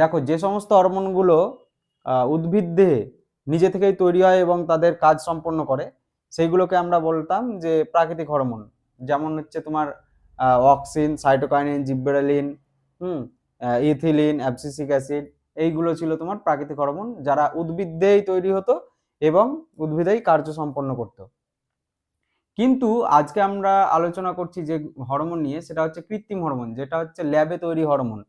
দেখো, যে সমস্ত হরমোনগুলো উদ্ভিদ দেহে নিজে থেকেই তৈরি হয় এবং তাদের কাজ সম্পন্ন করে, সেইগুলোকে আমরা বলতাম যে প্রাকৃতিক হরমোন। যেমন হচ্ছে তোমার অক্সিন, সাইটোকাইনিন জিব্বেরালিন হুম ইথিলিন, অ্যাবসিসিক অ্যাসিড, এইগুলো ছিল তোমার প্রাকৃতিক হরমোন যারা উদ্ভিদ দিয়েই তৈরি হতো এবং উদ্ভিদেই কার্য সম্পন্ন করতো। কিন্তু আজকে আমরা আলোচনা করছি যে হরমোন নিয়ে, সেটা হচ্ছে কৃত্রিম হরমোন, যেটা হচ্ছে ল্যাবে তৈরি হরমোন।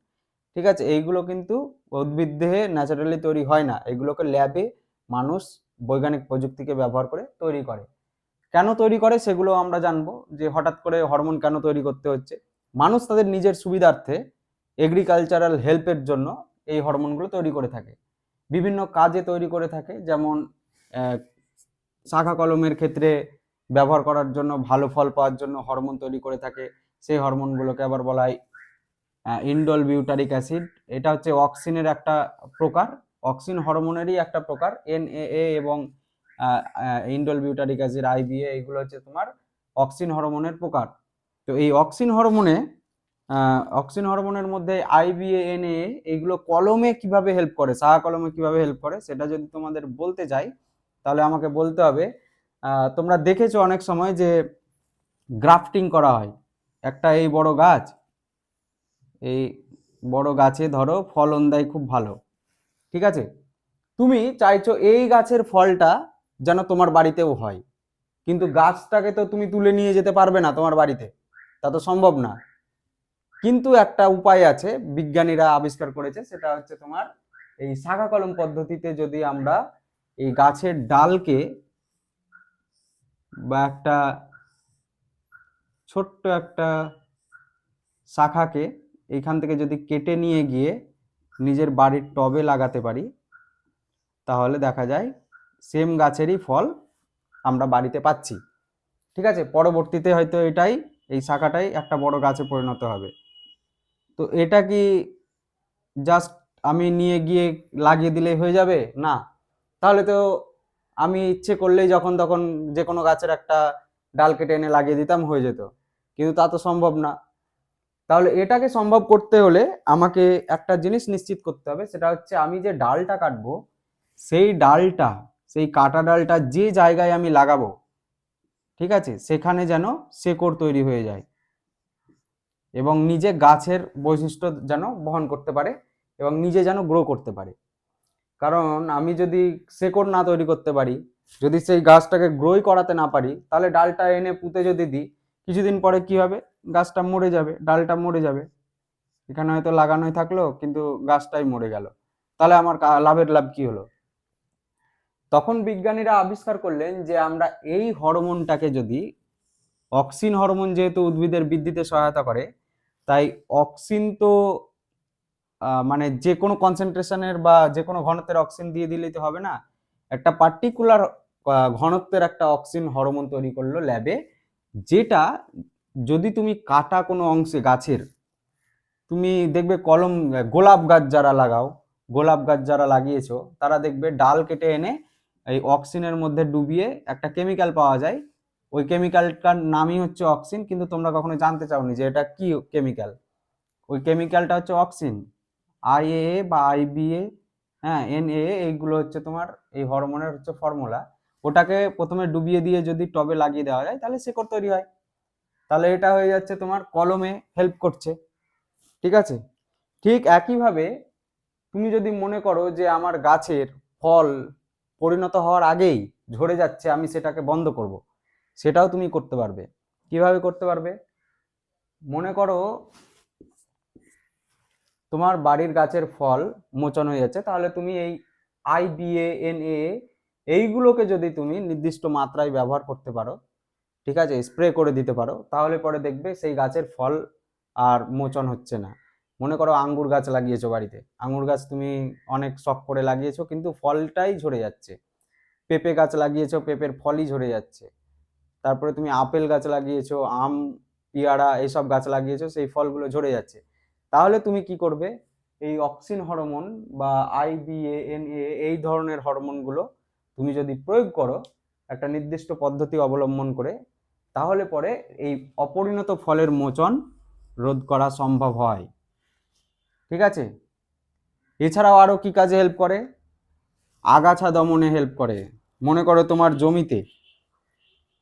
ঠিক আছে? এইগুলো কিন্তু উদ্ভিদ দেহে ন্যাচারালি তৈরি হয় না। এগুলোকে ল্যাবে মানুষ বৈজ্ঞানিক প্রযুক্তিকে ব্যবহার করে তৈরি করে। কেন তৈরি করে সেগুলো আমরা জানব যে হঠাৎ করে হরমোন কেন তৈরি করতে হচ্ছে? মানুষ তাদের নিজের সুবিধার্থে এগ্রিকালচারাল হেল্পের জন্য এই হরমোনগুলো তৈরি করে থাকে। বিভিন্ন কাজে তৈরি করে থাকে, যেমন শাখা কলমের ক্ষেত্রে ব্যবহার করার জন্য ভালো ফল পাওয়ার জন্য হরমোন তৈরি করে থাকে। সেই হরমোনগুলোকে আবার বলা হয় ইন্ডল বিউটারিক অ্যাসিড এটা হচ্ছে অক্সিনের একটা প্রকার অক্সিন হরমোনেরই একটা প্রকার এনএএ এবং ইন্ডল বিউটারিক অ্যাসিড আইবিএ এগুলো হচ্ছে তোমার অক্সিন হরমোনের প্রকার। তো এই অক্সিন হরমোনে অক্সিন হরমোনের মধ্যে আইবিএ এনএ এইগুলো কলমে কীভাবে হেল্প করে সাহা কলমে কীভাবে হেল্প করে, সেটা যদি তোমাদের বলতে যাই, তাহলে আমাকে বলতে হবে তোমরা দেখেছ অনেক সময় যে গ্রাফটিং করা হয়, একটা এই বড় গাছ এই বড় গাছে ধরো ফলন দেয় খুব ভালো। ঠিক আছে? তুমি চাইছো এই গাছের ফলটা যেন তোমার বাড়িতেও হয়। কিন্তু গাছটাকে তো তুমি তুলে নিয়ে যেতে পারবে না তোমার বাড়িতে। তা তো সম্ভব না। কিন্তু একটা উপায় আছে, বিজ্ঞানীরা আবিষ্কার করেছে, সেটা হচ্ছে তোমার এই শাখা কলম পদ্ধতিতে যদি আমরা এই গাছের ডালকে বা একটা ছোট্ট একটা শাখাকে এইখান থেকে যদি কেটে নিয়ে গিয়ে নিজের বাড়ির টবে লাগাতে পারি, তাহলে দেখা যায় সেম গাছেরই ফল আমরা বাড়িতে পাচ্ছি। ঠিক আছে? পরবর্তীতে হয়তো এটাই, এই শাখাটাই একটা বড় গাছে পরিণত হবে। তো এটা কি জাস্ট আমি নিয়ে গিয়ে লাগিয়ে দিলেই হয়ে যাবে? না। তাহলে তো আমি ইচ্ছে করলেই যখন তখন যে কোনো গাছের একটা ডাল কেটে এনে লাগিয়ে দিতাম, হয়ে যেত। কিন্তু তা তো সম্ভব না। তাহলে এটাকে সম্ভব করতে হলে আমাকে একটা জিনিস নিশ্চিত করতে হবে, সেটা হচ্ছে আমি যে ডালটা কাটবো, সেই ডালটা, সেই কাটা ডালটা যে জায়গায় আমি লাগাবো, ঠিক আছে, সেখানে যেন শেকড় তৈরি হয়ে যায় এবং নিজে গাছের বৈশিষ্ট্য যেন বহন করতে পারে এবং নিজে যেন গ্রো করতে পারে। কারণ আমি যদি শেকড় না তৈরি করতে পারি, যদি সেই গাছটাকে গ্রোই করাতে না পারি, তাহলে ডালটা এনে পুঁতে যদি দিই কিছুদিন পরে কি হবে? গাছটা মরে যাবে, ডালটা মরে যাবে। এখানে হয়তো লাগানোই থাকল, কিন্তু গাছটাই মরে গেল। তাহলে আমার লাভের লাভ কি হলো? তখন বিজ্ঞানীরা আবিষ্কার করলেন যে আমরা এই হরমোনটাকে যদি, অক্সিন হরমোন যেহেতু উদ্ভিদের বৃদ্ধিতে সহায়তা করে, তাই অক্সিন তো মানে যে কোনো কনসেন্ট্রেশনের বা যে কোনো ঘনত্বের অক্সিন দিয়ে দিলেই তো হবে না। একটা পার্টিকুলার ঘনত্বের একটা অক্সিন হরমোন তৈরি করল ল্যাবে। যেটা যদি তুমি কাটা কোনো অংশে গাছের, তুমি দেখবে কলম, গোলাপ গাছ যারা লাগাও, গোলাপ গাছ যারা লাগিয়েছো, তারা দেখবে ডাল কেটে এনে এই অক্সিনের মধ্যে ডুবিয়ে একটা কেমিক্যাল পাওয়া যায়। ওই কেমিক্যালটার নামই হচ্ছে অক্সিন, কিন্তু তোমরা কখনো জানতে চাওনি যে এটা কি কেমিক্যাল? ওই কেমিক্যালটা হচ্ছে অক্সিন। আইএএ বা আইবিএ হ্যাঁ এনএ এইগুলো হচ্ছে তোমার, এই হরমোনের হচ্ছে ফর্মুলা। ওটাকে প্রথমে ডুবিয়ে দিয়ে যদি টবে লাগিয়ে দেওয়া যায়, তাহলে শেকড় তৈরি হয়। তাহলে এটা হয়ে যাচ্ছে তোমার কলমে হেল্প করছে। ঠিক আছে? ঠিক একইভাবে তুমি যদি মনে করো যে আমার গাছের ফল পরিণত হওয়ার আগেই ঝরে যাচ্ছে, আমি সেটাকে বন্ধ করব। সেটাও তুমি করতে পারবে। কীভাবে করতে পারবে? মনে করো তোমার বাড়ির গাছের ফল মোচন হয়ে যাচ্ছে, তাহলে তুমি এই আইবিএ এনএ এইগুলোকে যদি তুমি নির্দিষ্ট মাত্রায় ব্যবহার করতে পারো, ঠিক আছে স্প্রে করে দিতে পারো, তাহলে পরে দেখবে সেই গাছের ফল আর মোচন হচ্ছে না। মনে করো আঙ্গুর গাছ লাগিয়েছো বাড়িতে, আঙ্গুর গাছ তুমি অনেক শখ করে লাগিয়েছো, কিন্তু ফলটাই ঝরে যাচ্ছে। পেঁপে গাছ লাগিয়েছো, পেঁপের ফলই ঝরে যাচ্ছে। তারপরে তুমি আপেল গাছ লাগিয়েছো, আম, পেয়ারা এইসব গাছ লাগিয়েছো, সেই ফলগুলো ঝরে যাচ্ছে। তাহলে তুমি কি করবে? এই অক্সিন হরমোন বা আইবিএএনএ এই ধরনের হরমোনগুলো তুমি যদি প্রয়োগ করো একটা নির্দিষ্ট পদ্ধতি অবলম্বন করে, তাহলে পরে এই অপরিণত ফলের মোচন রোধ করা সম্ভব হয়। ঠিক আছে? এছাড়াও আরও কি কাজে হেল্প করে? আগাছা দমনে হেল্প করে। মনে করো তোমার জমিতে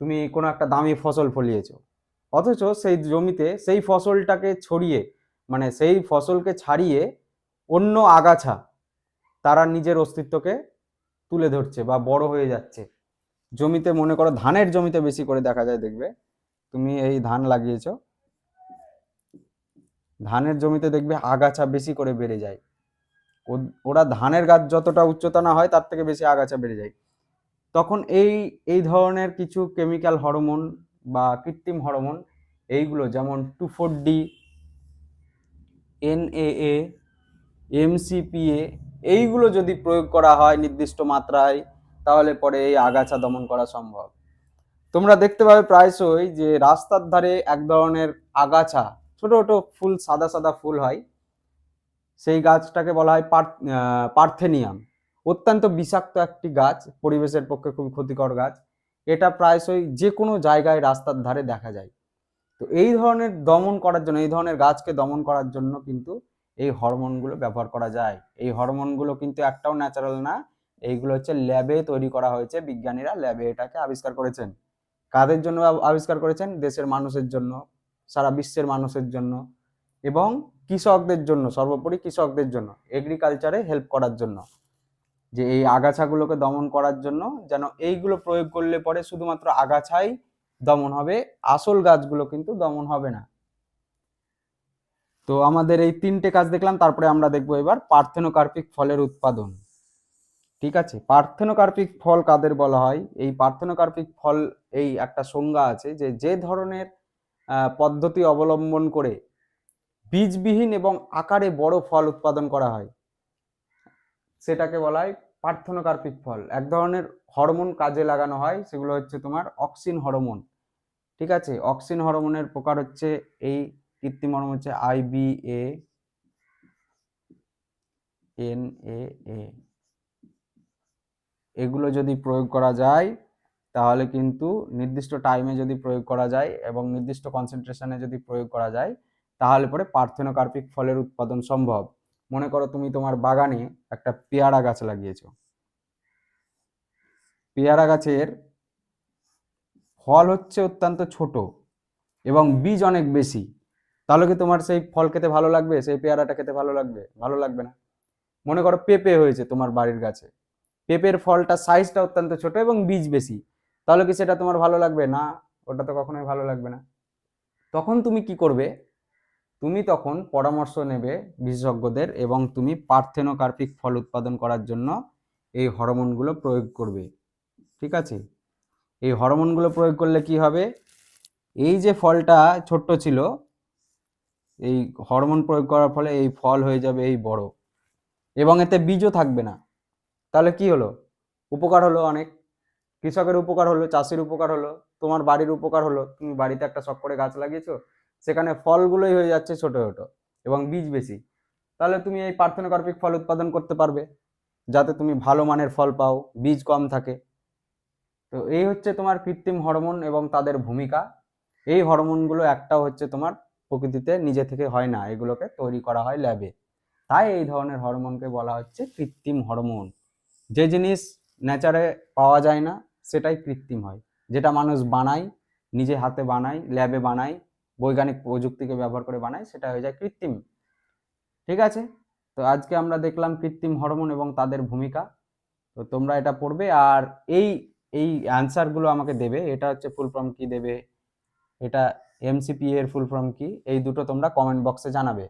তুমি কোনো একটা দামি ফসল ফলিয়েছ, অথচ সেই জমিতে সেই ফসলটাকে ছড়িয়ে মানে সেই ফসলকে ছাড়িয়ে অন্য আগাছা তারা নিজের অস্তিত্বকে তুলে ধরছে বা বড় হয়ে যাচ্ছে। জমিতে মনে করো ধানের জমিতে বেশি করে দেখা যায় দেখবে। তুমি এই ধান লাগিয়েছো। ধানের জমিতে দেখবে আগাছা বেশি করে বেড়ে যায়। ওরা ধানের গাছ যতটা উচ্চতা না হয় তার থেকে বেশি আগাছা বেড়ে যায়। তখন এই এই ধরনের কিছু কেমিক্যাল হরমোন বা কৃত্রিম হরমোন এইগুলো যেমন two four D N A NAA MCPA এইগুলো যদি প্রয়োগ করা হয় নির্দিষ্ট মাত্রায়, তাহলে পরে এই আগাছা দমন করা সম্ভব। তোমরা দেখতে পাবে প্রায়শই যে রাস্তার ধারে এক ধরনের আগাছা ছোট ছোট ফুল, সাদা সাদা ফুল হয়। সেই গাছটাকে বলা হয় পার- পার্থেনিয়াম। অত্যন্ত বিষাক্ত একটি গাছ, পরিবেশের পক্ষে খুব ক্ষতিকর গাছ। এটা প্রায়শই যে কোনো জায়গায় রাস্তার ধারে দেখা যায়। তো এই ধরনের দমন করার জন্য, এই ধরনের গাছকে দমন করার জন্য কিন্তু এই হরমোনগুলো ব্যবহার করা যায়। এই হরমোনগুলো কিন্তু একটাও ন্যাচারাল না। এইগুলো হচ্ছে ল্যাবে তৈরি করা হয়েছে, বিজ্ঞানীরা ল্যাবে এটাকে আবিষ্কার করেছেন। কাদের জন্য আবিষ্কার করেছেন? দেশের মানুষের জন্য, সারা বিশ্বের মানুষের জন্য এবং কৃষকদের জন্য, সর্বোপরি কৃষকদের জন্য এগ্রিকালচারে হেল্প করার জন্য। যে এই আগাছাগুলোকে দমন করার জন্য, যেন এইগুলো প্রয়োগ করলে পরে শুধুমাত্র আগাছাই দমন হবে, আসল গাছগুলো কিন্তু দমন হবে না। তো আমাদের এই তিনটে কাজ দেখলাম, তারপরে আমরা দেখব এবার পার্থেনোকার্পিক ফলের উৎপাদন। ঠিক আছে? পার্থেনোকার্পিক ফল কাদের বলা হয়? এই পার্থেনোকার্পিক ফল এই একটা সংজ্ঞা আছে যে যে ধরনের পদ্ধতি অবলম্বন করে বীজবিহীন এবং আকারে বড় ফল উৎপাদন করা হয়। সেটাকে বলা হয় পার্থেনোকার্পিক ফল। এক ধরনের হরমোন কাজে লাগানো হয়, সেগুলো হচ্ছে তোমার অক্সিন হরমোন। ঠিক আছে? অক্সিন হরমোনের প্রকার হচ্ছে এই কৃত্রিম হরমোন হচ্ছে আইবিএ এন এ এ এগুলো যদি প্রয়োগ করা যায়, তাহলে কিন্তু নির্দিষ্ট টাইমে যদি প্রয়োগ করা যায় এবং নির্দিষ্ট কনসেন্ট্রেশনে যদি প্রয়োগ করা যায়, তাহলে পরে পার্থেনোকার্পিক ফলের উৎপাদন সম্ভব। মনে করো তুমি তোমার বাগানে একটা পেয়ারা গাছ লাগিয়েছো। পেয়ারা গাছের ফল হচ্ছে অত্যন্ত ছোট এবং বীজ অনেক বেশি। তাহলে কি তোমার সেই ফল খেতে ভালো লাগবে? সেই পেয়ারাটা খেতে ভালো লাগবে? ভালো লাগবে না। মনে করো পেঁপে হয়েছে তোমার বাড়ির গাছে। পেঁপের ফলটা সাইজটা অত্যন্ত ছোট এবং বীজ বেশি। তাহলে কি সেটা তোমার ভালো লাগবে? না, ওটা তো কখনোই ভালো লাগবে না। তখন তুমি কি করবে? তুমি তখন পরামর্শ নেবে বিশেষজ্ঞদের এবং তুমি পার্থেনোকার্পিক ফল উৎপাদন করার জন্য এই হরমোনগুলো প্রয়োগ করবে। ঠিক আছে? এই হরমোনগুলো প্রয়োগ করলে কি হবে? এই যে ফলটা ছোট্ট ছিল এই হরমোন প্রয়োগ করার ফলে এই ফল হয়ে যাবে এই বড়। এবং এতে বীজও থাকবে না। তাহলে কি হলো? উপকার হলো অনেক। কৃষকের উপকার হলো, চাষির উপকার হলো, তোমার বাড়ির উপকার হলো। তুমি বাড়িতে একটা শখ করে গাছ লাগিয়েছো, সেখানে ফলগুলোই হয়ে যাচ্ছে ছোট ছোট এবং বীজ বেশি। তাহলে তুমি এই পার্থেনোকার্পিক ফল উৎপাদন করতে পারবে, যাতে তুমি ভালো মানের ফল পাও, বীজ কম থাকে। তো এই হচ্ছে তোমার কৃত্রিম হরমোন এবং তাদের ভূমিকা। এই হরমোনগুলো একটাও হচ্ছে তোমার প্রকৃতিতে নিজে থেকে হয় না। এগুলোকে তৈরি করা হয় ল্যাবে তাই এই ধরনের হরমোনকে বলা হচ্ছে কৃত্রিম হরমোন। যে জিনিস নেচারে পাওয়া যায় না, সেটাই কৃত্রিম হয়। যেটা মানুষ বানায়, নিজে হাতে বানায় ল্যাবে বানায়, বৈজ্ঞানিক প্রযুক্তিকে ব্যবহার করে বানায়, সেটা হয়ে যায় কৃত্রিম। ঠিক আছে? তো আজকে আমরা দেখলাম কৃত্রিম হরমোন এবং তাদের ভূমিকা। তো তোমরা এটা পড়বে আর এই এই অ্যান্সারগুলো আমাকে দেবে। এটা হচ্ছে ফুল ফর্ম কি দেবে? এটা এমসিপি এর ফুল ফর্ম কি? এই দুটো তোমরা কমেন্ট বক্সে জানাবে।